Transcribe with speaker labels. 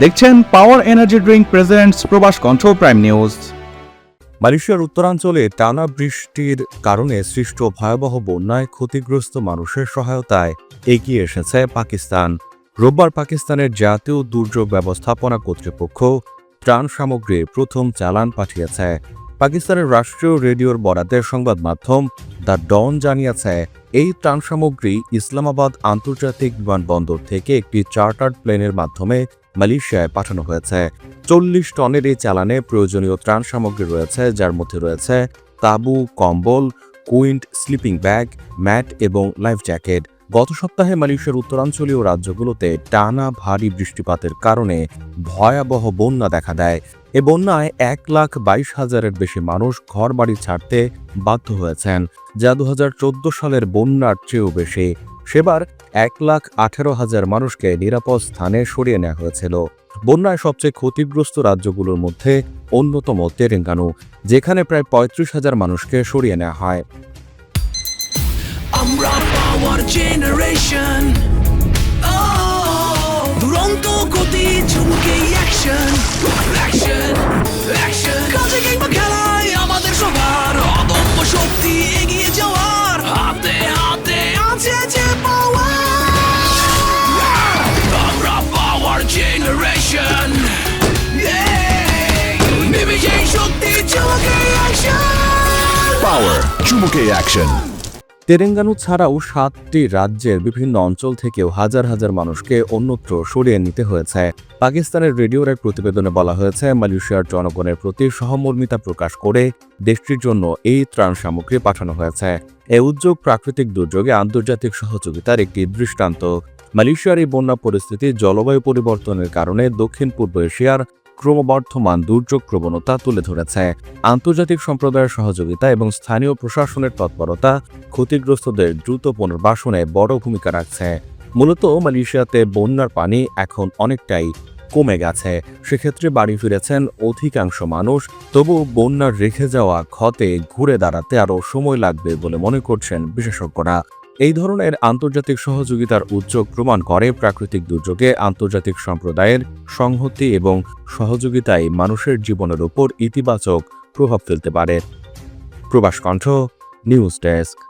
Speaker 1: দেখছেন power energy drink presents প্রবাস কণ্ঠ প্রাইম নিউজ
Speaker 2: মালয়েশিয়ার উত্তরাঞ্চলে টানা বৃষ্টির কারণে সৃষ্ট ভয়াবহ বন্যায় ক্ষতিগ্রস্ত মানুষের সহায়তায় এগিয়ে এসেছে পাকিস্তান। রোববার পাকিস্তানের জাতীয় দুর্যোগ ব্যবস্থাপনা কর্তৃপক্ষ ত্রাণ সামগ্রীর প্রথম চালান পাঠিয়েছে। পাকিস্তানের রাষ্ট্রীয় রেডিওর বরাতে সংবাদ মাধ্যম দ্য ডন জানিয়েছে এই ত্রাণ সামগ্রী ইসলামাবাদ আন্তর্জাতিক বিমানবন্দর থেকে একটি চার্টার্ড প্লেনের মাধ্যমে মালয়েশিয়ায় পাঠানো হয়েছে। চল্লিশ টনের এই চালানে প্রয়োজনীয় ত্রাণ সামগ্রী রয়েছে, যার মধ্যে রয়েছে তাঁবু, কম্বল কুইন্ট স্লিপিং ব্যাগ, ম্যাট এবং লাইফ জ্যাকেট। গত সপ্তাহে মালয়েশিয়ার উত্তরাঞ্চলীয় রাজ্যগুলোতে টানা ভারী বৃষ্টিপাতের কারণে ভয়াবহ বন্যা দেখা দেয়। এ বন্যায় এক লাখ বাইশ হাজারের বেশি মানুষ ঘরবাড়ি ছাড়তে বাধ্য হয়েছেন, যা দু হাজার চোদ্দ সালের বন্যার চেয়েও বেশি। সেবার এক লাখ আঠেরো হাজার মানুষকে নিরাপদ স্থানে সরিয়ে নেওয়া হয়েছিল। বন্যায় সবচেয়ে ক্ষতিগ্রস্ত রাজ্যগুলোর মধ্যে অন্যতম তেরেঙ্গানু যেখানে প্রায় পঁয়ত্রিশ হাজার মানুষকে সরিয়ে নেওয়া হয়।
Speaker 3: আমরা পাওয়ার জেনারেশন দুরন্ত গতি, চুমকে অ্যাকশন অ্যাকশন অ্যাকশন আমাদের সবার অদম্য শক্তি এগিয়ে যাওয়ার হাতে হাতে আছে পাওয়ার আমরা পাওয়ার জেনারেশন নেমে শক্তি অ্যাকশন
Speaker 4: Power, চুমুকে অ্যাকশন
Speaker 2: তেরেঙ্গানু ছাড়াও সাতটি রাজ্যের বিভিন্ন অঞ্চল থেকেও হাজার হাজার মানুষকে অন্যত্র সরিয়ে নিতে হয়েছে। পাকিস্তানের রেডিওর এক প্রতিবেদনে বলা হয়েছে, মালয়েশিয়ার জনগণের প্রতি সহমর্মিতা প্রকাশ করে দেশটির জন্য এই ত্রাণ সামগ্রী পাঠানো হয়েছে। এ উদ্যোগ প্রাকৃতিক দুর্যোগে আন্তর্জাতিক সহযোগিতার একটি দৃষ্টান্ত। মালয়েশিয়ার এই বন্যা পরিস্থিতি জলবায়ু পরিবর্তনের কারণে দক্ষিণ পূর্ব এশিয়ার ক্রমবর্ধমান দুর্যোগ প্রবণতা তুলে ধরেছে। আন্তর্জাতিক সম্প্রদায়ের সহযোগিতা এবং স্থানীয় প্রশাসনের তৎপরতা ক্ষতিগ্রস্তদের দ্রুত পুনর্বাসনে বড় ভূমিকা রাখছে। মূলত মালয়েশিয়াতে বন্যার পানি এখন অনেকটাই কমে গেছে। সেক্ষেত্রে বাড়ি ফিরেছেন অধিকাংশ মানুষ, তবু বন্যার রেখে যাওয়া ক্ষতে ঘুরে দাঁড়াতে আরও সময় লাগবে বলে মনে করছেন বিশেষজ্ঞরা। এই ধরনের আন্তর্জাতিক সহযোগিতার উদ্যোগ প্রমাণ করে প্রাকৃতিক দুর্যোগে আন্তর্জাতিক সম্প্রদায়ের সংহতি এবং সহযোগিতায় মানুষের জীবনের উপর ইতিবাচক প্রভাব ফেলতে পারে। প্রবাস কণ্ঠ, নিউজ ডেস্ক।